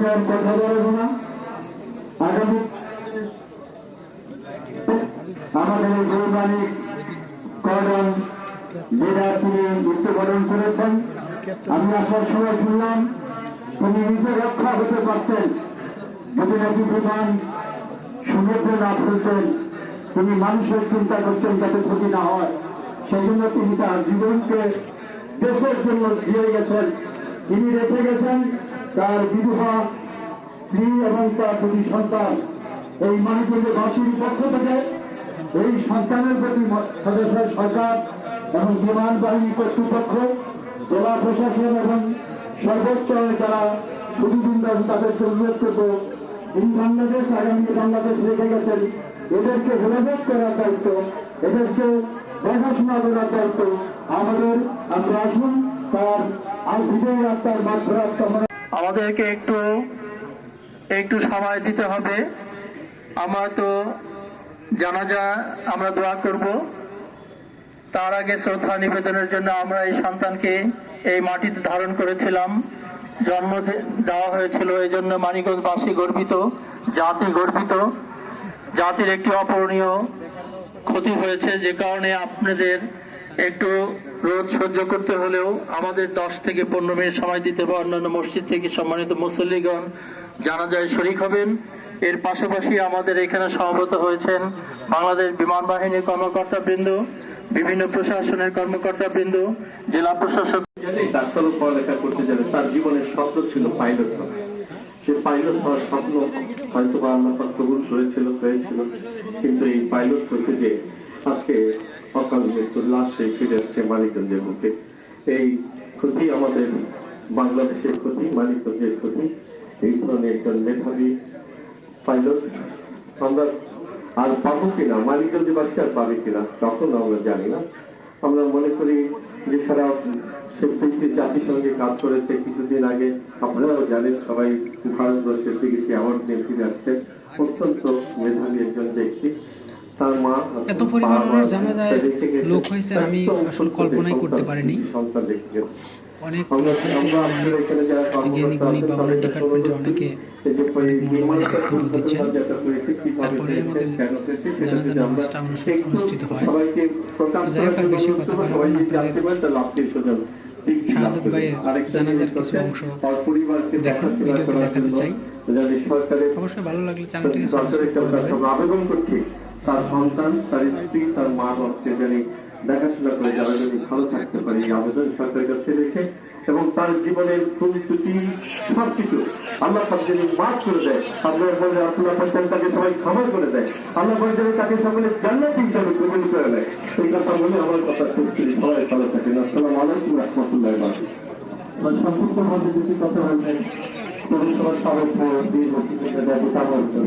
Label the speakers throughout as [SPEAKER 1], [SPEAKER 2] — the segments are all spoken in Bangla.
[SPEAKER 1] আমি আর কথা বলব না। আগামী আমাদের গৌরবাণিক কর্ডন লিডার তিনি মৃত্যুবরণ করেছেন। আমি আসার সময় শুনলাম, তিনি নিজে রক্ষা হতে পারতেন। যদি নাকি বিমান না ফেলতেন, তিনি মানুষের চিন্তা করছেন যাতে ক্ষতি না হয়। সেই জন্য তিনি তার জীবনকে দেশের জন্য দিয়ে গেছেন। তিনি রেখে গেছেন। তার বিধবা, স্ত্রী এবং তার দুটি সন্তান। এই মানিকগঞ্জবাসীর পক্ষ থেকে এই সন্তানের প্রতি সদস্য সরকার এবং বিমান বাহিনী কর্তৃপক্ষ, জেলা প্রশাসন এবং সর্বোচ্চ যারা ছুটিবৃন্দ তাদেরকে অনুরোধ করব এই বাংলাদেশ আগামী বাংলাদেশ রেখে গেছেন। এদেরকে হেফাজত করার দায়িত্ব, এদেরকে দেখাশোনা করার দায়িত্ব আমাদের। আমরা আসুন, তার আর বিজয় আত্মার মাধ্যমে
[SPEAKER 2] আমাদেরকে একটু একটু সময় দিতে হবে। আমরা তো জানাজা আমরা দোয়া করব। তার আগে শ্রদ্ধা নিবেদনের জন্য আমরা এই সন্তানকে এই মাটিতে ধারণ করেছিলাম। জন্ম দেওয়া হয়েছিল এই জন্য মানিকগঞ্জবাসী গর্বিত, জাতি গর্বিত। জাতির একটি অপূরণীয় ক্ষতি হয়েছে যে কারণে আপনাদের একটু রোদ সহ্য করতে হলেও আমাদের দশ থেকে পনেরো মিনিট সময় দিতে হবে অন্যান্য মসজিদ থেকে সম্মানিত মুসল্লিগণ জানা যায় শরিক হবেন। এর পাশাপাশি আমাদের এখানে সমবেত হয়েছেন বাংলাদেশ বিমান বাহিনীর কর্মকর্তা বৃন্দ বিভিন্ন প্রশাসনের কর্মকর্তা বৃন্দ জেলা প্রশাসক।
[SPEAKER 3] জানি ডাক্তারও পড়ালেখা করতে যাবে তার জীবনের স্বপ্ন ছিল পাইলট সে পাইলট হওয়ার স্বপ্ন হয়তো বা করেছিল, হয়েছিল। কিন্তু এই পাইলট হতে যে আজকে অকাল মৃত্যুর লাশ ফিরে আসছে মানিকগঞ্জের মুখে। এই ক্ষতি আমাদের বাংলাদেশের ক্ষতি, মানিকগঞ্জের ক্ষতি, এই ধরনের একজন মেধাবী পাইলট। আমরা আর পাবো কিনা মালিকগঞ্জে বাসী আর পাবে কিনা, তখন আমরা জানি না। আমরা মনে করি যে সারা ব্যক্তি জাতিসংঘে কাজ করেছে কিছুদিন আগে। আপনারাও জানেন সবাই ভারতবর্ষের থেকে সে অ্যাওয়ার্ড নিয়ে ফিরে আসছে। অত্যন্ত মেধাবী একজন ব্যক্তি।
[SPEAKER 4] এত পরিমাণ ওনার
[SPEAKER 3] রেখে গেছে।
[SPEAKER 4] লোক হয়েছে আমি আসলে কল্পনাই করতে পারিনি। অনেক লোক হয়েছে বা ওনার ডিপার্টমেন্টের অনেকে অনেক মূল্যবান বক্তব্য দিচ্ছেন। তারপরে আমাদের নামাজটা অনুষ্ঠিত- হয়। তো যাই হোক, আর বেশি কথা বলব না, আপনাদের শাহাদাত। ভাইয়ের জানাজার কিছু অংশ দেখুন, ভিডিওতে দেখাতে চাই। অবশ্যই ভালো লাগলে চ্যানেলটিকে সাবস্ক্রাইব করে দেবেন
[SPEAKER 3] তার সন্তান, তার স্ত্রী, তার মা বাপকে জানি দেখাশোনা করে যারা যদি ভালো থাকতে পারে এই আবেদন সরকারের কাছে রেখে এবং তার জীবনের ত্রুটি সবকিছু আল্লাহ পাক যদি মাফ করে দেয়, আপনার বলে আল্লাহ পাক তাকে সবাই ক্ষমা করে দেয়, আল্লাহ পাক যেন তাকে সকলে জান্নাত হিসাবে কবুল করে দেয় এই কথা বলে আমার কথা শেষ করি, সবাই ভালো থাকেন। আসসালামু আলাইকুম রহমতুল্লাহ
[SPEAKER 1] সম্পূর্ণ মধ্যে দুটি কথা বলবেন পৌরসভার সভাপতি বক্তৃতা দেবতা বলছেন।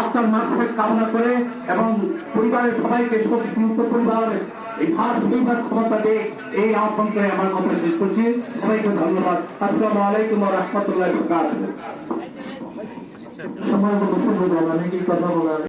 [SPEAKER 1] আত্মার মাধ্যমে কামনা করে এবং পরিবারের সবাইকে শোষমুক্ত পরিবার, এই ভার সইবার ক্ষমতা দিয়ে এই আহ্বান করে আমার কথা শেষ করছি। সবাইকে ধন্যবাদ। আসসালামু আলাইকুম রহমতুল্লাহ সময় অনেকেই কথা বলার?